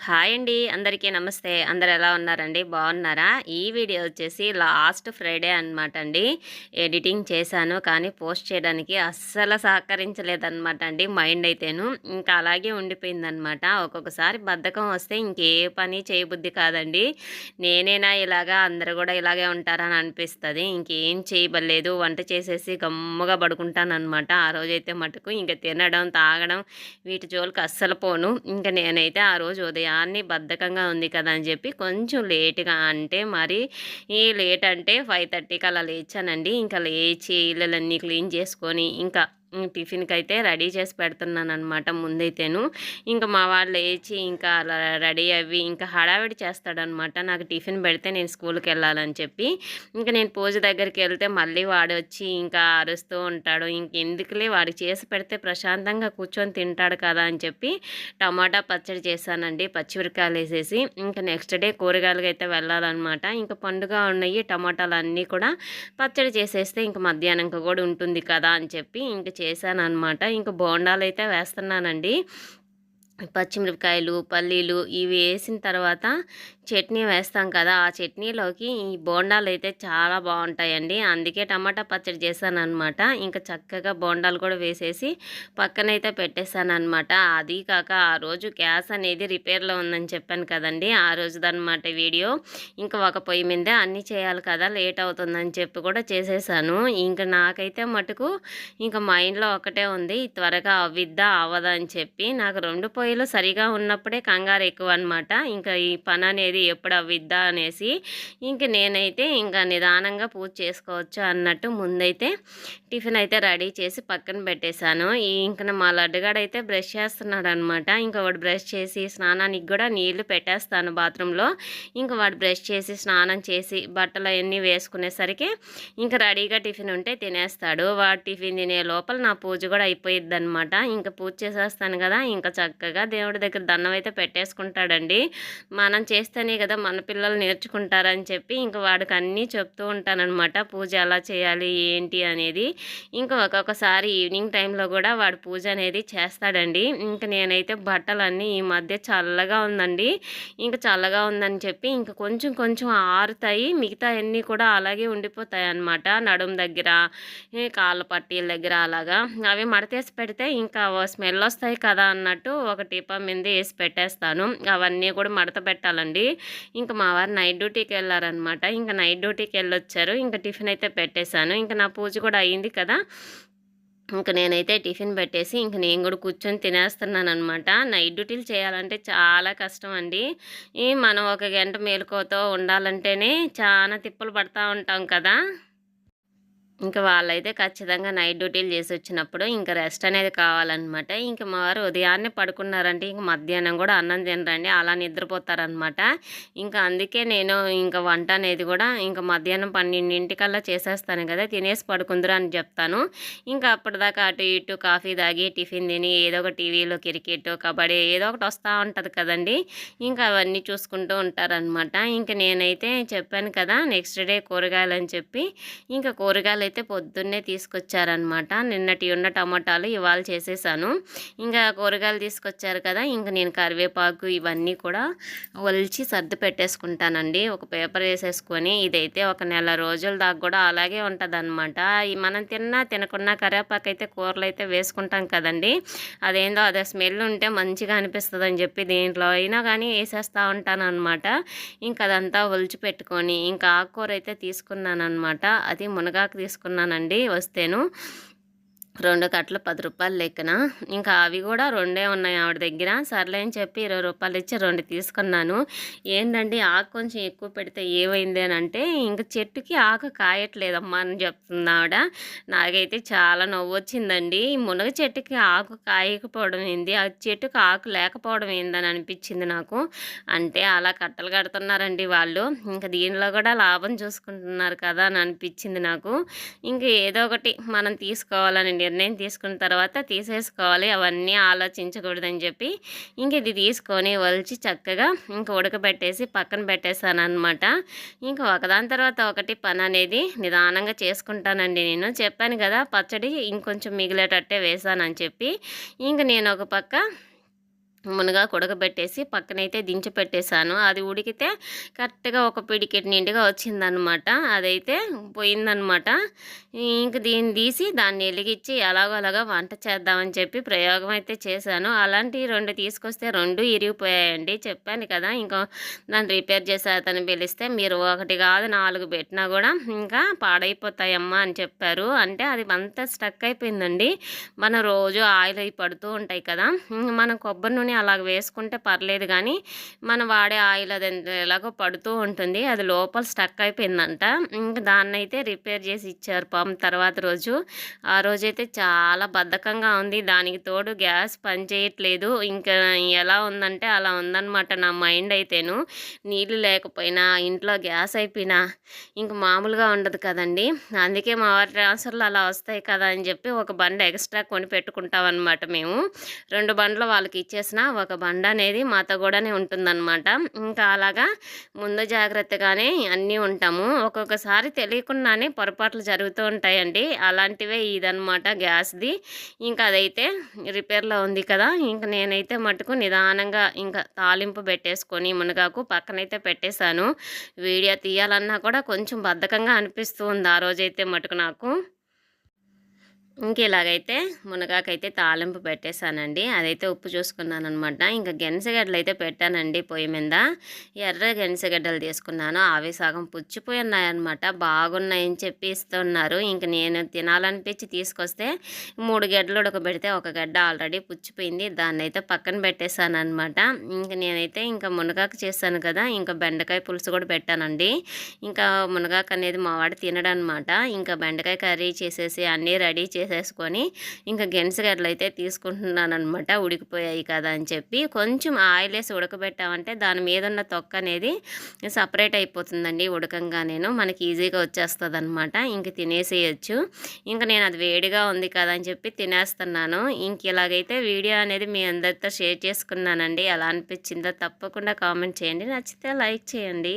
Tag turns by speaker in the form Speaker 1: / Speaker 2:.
Speaker 1: Hi అండి. అందరికీ నమస్తే. అందరు ఎలా ఉన్నారండి? బాగున్నారా? ఈ వీడియో వచ్చేసి లాస్ట్ ఫ్రైడే అనమాట అండి. ఎడిటింగ్ చేశాను కానీ పోస్ట్ చేయడానికి అస్సలు సహకరించలేదన్నమాట అండి మైండ్ అయితేను. ఇంకా అలాగే ఉండిపోయిందనమాట ఒక్కొక్కసారి బద్ధకం వస్తే ఇంకే పని చేయబుద్ధి కాదండి. నేనేనా ఇలాగా? అందరు కూడా ఇలాగే ఉంటారని అనిపిస్తుంది. ఇంకేం చేయబడలేదు. వంట చేసేసి గమ్ముగా పడుకుంటానమాట ఆ రోజైతే మటుకు ఇంకా తినడం తాగడం వీటి జోలికి అస్సలు పోను. ఇంకా నేనైతే ఆ రోజు ఉదయం ఉదయాన్నే బద్ధకంగా ఉంది కదా అని చెప్పి కొంచెం లేట్గా అంటే మరి ఈ లేట్ అంటే ఫైవ్ థర్టీకి అలా లేచానండి. ఇంకా లేచి ఇళ్ళలన్నీ క్లీన్ చేసుకొని ఇంకా టిఫిన్కి అయితే రెడీ చేసి పెడుతున్నాను అనమాట ముందైతేను. ఇంకా మా వాళ్ళు లేచి ఇంకా అలా రెడీ అవి ఇంకా హడావిడి చేస్తాడనమాట నాకు టిఫిన్ పెడితే నేను స్కూల్కి వెళ్ళాలని చెప్పి. ఇంకా నేను పూజ దగ్గరికి వెళ్తే మళ్ళీ వాడు వచ్చి ఇంకా అరుస్తూ ఉంటాడు. ఇంకెందుకులే వాడు చేసి పెడితే ప్రశాంతంగా కూర్చొని తింటాడు కదా అని చెప్పి టమాటా పచ్చడి చేశానండి పచ్చిమిరకాయలు వేసేసి. ఇంకా నెక్స్ట్ డే కూరగాయలకి అయితే వెళ్ళాలన్నమాట. ఇంకా పండుగ ఉన్నాయి టమాటాలు అన్నీ కూడా పచ్చడి చేసేస్తే ఇంకా మధ్యాహ్నంకి కూడా ఉంటుంది కదా అని చెప్పి ఇంకా చేశాను అనమాట ఇంకా బోండాలు అయితే వేస్తున్నానండి. పచ్చిమిరపకాయలు పల్లీలు ఇవి వేసిన తర్వాత చట్నీ వేస్తాం కదా! ఆ చట్నీలోకి ఈ బోండాలు అయితే చాలా బాగుంటాయండి. అందుకే టమాటా పచ్చడి చేశాను అనమాట ఇంకా చక్కగా బోండాలు కూడా వేసేసి పక్కనైతే పెట్టేశాను అనమాట అది కాక ఆ రోజు గ్యాస్ అనేది రిపేర్లో ఉందని చెప్పాను కదండి. ఆ రోజుదనమాట వీడియో. ఇంకా ఒక పొయ్యి మీదే అన్నీ చేయాలి కదా! లేట్ అవుతుందని చెప్పి కూడా చేసేసాను. ఇంకా నాకైతే మటుకు ఇంకా మైండ్లో ఒకటే ఉంది. త్వరగా అవ్విద్దా అవ్వదా అని చెప్పి. నాకు రెండు పొయ్యిలు సరిగా ఉన్నప్పుడే కంగారు ఎక్కువ అనమాట ఇంకా ఈ పని అనేది ఎప్పుడు అవ్విద్దా అనేసి ఇంక నేనైతే ఇంకా నిదానంగా పూజ చేసుకోవచ్చు అన్నట్టు ముందైతే టిఫిన్ అయితే రెడీ చేసి పక్కన పెట్టేశాను. ఇంక మా లడ్డుగాడైతే బ్రష్ చేస్తున్నాడు అనమాట ఇంకా వాడు బ్రష్ చేసి స్నానానికి కూడా నీళ్ళు పెట్టేస్తాను బాత్రూంలో. ఇంకా వాడు బ్రష్ చేసి స్నానం చేసి బట్టలు అవన్నీ వేసుకునేసరికి ఇంకా రెడీగా టిఫిన్ ఉంటే తినేస్తాడు. వాడు టిఫిన్ తినే లోపల నా పూజ కూడా అయిపోయిద్ది అనమాట ఇంకా పూజ చేసేస్తాను కదా ఇంకా చక్కగా దేవుడి దగ్గర దండం అయితే పెట్టేసుకుంటాడండి. మనం చేస్తేనే చేస్తేనే కదా మన పిల్లలు నేర్చుకుంటారని చెప్పి ఇంకా వాడికి అన్నీ చెప్తూ ఉంటానన్నమాట. పూజ ఎలా చేయాలి ఏంటి అనేది. ఇంకా ఒక్కొక్కసారి ఈవినింగ్ టైంలో కూడా వాడు పూజ అనేది చేస్తాడండి. ఇంకా నేనైతే బట్టలన్నీ ఈ మధ్య చల్లగా ఉందండి. ఇంకా చల్లగా ఉందని చెప్పి ఇంకా కొంచెం కొంచెం ఆరుతాయి. మిగతా అన్నీ కూడా అలాగే ఉండిపోతాయి అన్నమాట నడుము దగ్గర కాళ్ళ పట్టీల దగ్గర అలాగా. అవి మడతేసి పెడితే ఇంకా స్మెల్ వస్తాయి కదా అన్నట్టు ఒక ఒక టీపా మీద వేసి పెట్టేస్తాను. అవన్నీ కూడా మడత పెట్టాలండి. ఇంకా మా వారు నైట్ డ్యూటీకి వెళ్ళారనమాట ఇంకా నైట్ డ్యూటీకి వెళ్ళొచ్చారు. ఇంకా టిఫిన్ అయితే పెట్టేశాను. ఇంకా నా పూజ కూడా అయ్యింది కదా. ఇంకా నేనైతే టిఫిన్ పెట్టేసి ఇంక నేను కూడా కూర్చొని తినేస్తున్నాను అనమాట నైట్ డ్యూటీలు చేయాలంటే చాలా కష్టం అండి. మనం ఒక గంట మేలుకోతో ఉండాలంటేనే చాలా తిప్పలు పడతా ఉంటాం కదా. ఇంకా వాళ్ళైతే ఖచ్చితంగా నైట్ డ్యూటీలు చేసి వచ్చినప్పుడు ఇంకా రెస్ట్ అనేది కావాలన్నమాట. ఇంకా మా వారు ఉదయాన్నే పడుకున్నారంటే ఇంక మధ్యాహ్నం కూడా అన్నం తినరండి అలా నిద్రపోతారనమాట ఇంకా అందుకే నేను ఇంకా వంట అనేది కూడా ఇంకా మధ్యాహ్నం పన్నెండింటికల్లా చేసేస్తాను కదా తినేసి పడుకుందరు అని చెప్తాను. ఇంకా అప్పటిదాకా అటు ఇటు కాఫీ తాగి టిఫిన్ తిని ఏదో ఒక టీవీలో క్రికెట్ కబడ్డీ ఏదో ఒకటి వస్తూ ఉంటుంది కదండి ఇంకా అవన్నీ చూసుకుంటూ ఉంటారనమాట ఇంకా నేనైతే చెప్పాను కదా నెక్స్ట్ డే కూరగాయలు అని చెప్పి ఇంకా కూరగాయలు అయితే పొద్దున్నే తీసుకొచ్చారనమాట నిన్నటి ఉన్న టమాటాలు ఇవాళ చేసేసాను. ఇంకా కూరగాయలు తీసుకొచ్చారు కదా ఇంకా నేను కరివేపాకు ఇవన్నీ కూడా ఒలిచి సర్ది పెట్టేసుకుంటానండి. ఒక పేపర్ వేసేసుకొని ఇదైతే ఒక నెల రోజుల దాకా కూడా అలాగే ఉంటుందన్నమాట. మనం తిన్నా తినకున్నా కరివేపాకు అయితే కూరలు అయితే వేసుకుంటాం కదండి. అదేందో అదే స్మెల్ ఉంటే మంచిగా అనిపిస్తుంది అని చెప్పి దీంట్లో అయినా కానీ వేసేస్తూ ఉంటాను అనమాట ఇంకా అదంతా ఒలిచి పెట్టుకొని ఇంకా ఆకుకూర అయితే తీసుకున్నాను అనమాట అది మునగాకు తీసుకు చేసుకున్నానండి వస్తేను. రెండు కట్టలు పది రూపాయలు లెక్కన. ఇంకా అవి కూడా రెండే ఉన్నాయి ఆవిడ దగ్గర. సర్లే అని చెప్పి ఇరవై రూపాయలు ఇచ్చి రెండు తీసుకున్నాను. ఏంటండి ఆకు కొంచెం ఎక్కువ పెడితే ఏమైంది అని అంటే ఇంక చెట్టుకి ఆకు కాయట్లేదమ్మా అని చెప్తుంది ఆవిడ. నాకైతే చాలా నవ్వు వచ్చిందండి. మునగ చెట్టుకి ఆకు కాయకపోవడం ఏంది? ఆ చెట్టుకి ఆకు లేకపోవడం ఏందని అనిపించింది నాకు. అంటే అలా కట్టలు కడుతున్నారండి వాళ్ళు. ఇంకా దీనిలో కూడా లాభం చూసుకుంటున్నారు కదా అని అనిపించింది నాకు. ఇంక ఏదో ఒకటి మనం తీసుకోవాలని నిర్ణయం తీసుకున్న తర్వాత తీసేసుకోవాలి. అవన్నీ ఆలోచించకూడదని చెప్పి ఇంక ఇది తీసుకొని వలిచి చక్కగా ఇంక ఉడకబెట్టేసి పక్కన పెట్టేశాను అనమాట ఇంకా ఒకదాని తర్వాత ఒకటి పని అనేది నిదానంగా చేసుకుంటానండి నేను. చెప్పాను కదా పచ్చడి ఇంకొంచెం మిగిలేటట్టే వేసానని చెప్పి ఇంక నేను ఒక పక్క మునగాకు ఉడకబెట్టేసి పక్కనైతే దించి పెట్టేశాను. అది ఉడికితే కరెక్ట్గా ఒక పిడికెట్ నిండుగా వచ్చిందనమాట అదైతే పోయిందనమాట ఇంక దీన్ని తీసి దాన్ని వెలిగించి ఎలాగో అలాగా వంట చేద్దామని చెప్పి ప్రయోగం అయితే చేశాను. అలాంటి రెండు తీసుకొస్తే రెండు ఇరిగిపోయాయండి. చెప్పాను కదా ఇంకా దాన్ని రిపేర్ చేసే అతను పిలిస్తే మీరు ఒకటి కాదు నాలుగు పెట్టినా కూడా ఇంకా పాడైపోతాయమ్మా అని చెప్పారు. అంటే అది అంతా స్టక్ అయిపోయిందండి. మన రోజు ఆయిల్ అయి పడుతూ ఉంటాయి కదా మనం కొబ్బరి నూనె అలాగ వేసుకుంటే పర్లేదు కానీ మనం వాడే ఆయిల్ అది ఎలాగో పడుతూ ఉంటుంది. అది లోపల స్టక్ అయిపోయిందంట. ఇంకా దాన్ని అయితే రిపేర్ చేసి ఇచ్చారు పాపం తర్వాత రోజు. ఆ రోజైతే చాలా బద్ధకంగా ఉంది. దానికి తోడు గ్యాస్ పనిచేయట్లేదు ఇంకా ఎలా ఉందంటే అలా ఉందన్నమాట నా మైండ్ అయితేను. నీళ్ళు లేకపోయినా ఇంట్లో గ్యాస్ అయిపోయినా ఇంక మామూలుగా ఉండదు కదండి. అందుకే మా వారి ట్రాన్స్ఫర్లు అలా వస్తాయి కదా అని చెప్పి ఒక బండ ఎక్స్ట్రా కొని పెట్టుకుంటాం అనమాట మేము. రెండు బండ్లు వాళ్ళకి ఇచ్చేసిన ఒక బండ అనేది మాతో కూడానే ఉంటుందన్నమాట. ఇంకా అలాగా ముందు జాగ్రత్తగానే అన్నీ ఉంటాము. ఒక్కొక్కసారి తెలియకుండానే పొరపాట్లు జరుగుతూ ఉంటాయండి. అలాంటివే ఇదనమాట గ్యాస్ది. ఇంకా అదైతే రిపేర్లో ఉంది కదా ఇంకా నేనైతే మటుకు నిదానంగా ఇంకా తాలింపు పెట్టేసుకొని మునగాకు పక్కనైతే పెట్టేశాను. వీడియో తీయాలన్నా కూడా కొంచెం బద్ధకంగా అనిపిస్తూ ఉంది ఆ రోజైతే మటుకు నాకు. ఇంక ఇలాగైతే మునగాకైతే తాలింపు పెట్టేశానండి. అదైతే ఉప్పు చూసుకున్నాను అనమాట ఇంకా గెనసగడ్డలు అయితే పెట్టానండి పొయ్యి మీద. ఎర్ర గెనసగడ్డలు తీసుకున్నాను. అవి సగం పుచ్చిపోయి ఉన్నాయన్నమాట. బాగున్నాయని చెప్పి ఇస్తున్నారు. ఇంక నేను తినాలనిపించి తీసుకొస్తే మూడు గడ్డలు ఉడకబెడితే ఒక గడ్డ ఆల్రెడీ పుచ్చిపోయింది. దాన్ని అయితే పక్కన పెట్టేశాను అనమాట ఇంక నేనైతే ఇంకా మునగాకు చేశాను కదా. ఇంకా బెండకాయ పులుసు కూడా పెట్టానండి. ఇంకా మునగాకు అనేది మా వాడు తినడనమాట ఇంకా బెండకాయ కర్రీ చేసేసి అన్నీ రెడీ చేసి చేసేసుకొని ఇంకా గెంటగడ్డలు అయితే తీసుకుంటున్నాను అనమాట ఉడికిపోయాయి కదా అని చెప్పి కొంచెం ఆయిల్ వేసి ఉడకబెట్టామంటే దాని మీద ఉన్న తొక్క అనేది సపరేట్ అయిపోతుందండి ఉడకంగా నేను మనకి ఈజీగా వచ్చేస్తుంది అనమాట ఇంక తినేసేయచ్చు. ఇంకా నేను అది వేడిగా ఉంది కదా అని చెప్పి తినేస్తున్నాను. ఇంక ఇలాగైతే వీడియో అనేది మీ అందరితో షేర్ చేసుకున్నానండి. ఎలా అనిపించిందో తప్పకుండా కామెంట్ చేయండి. నచ్చితే లైక్ చేయండి.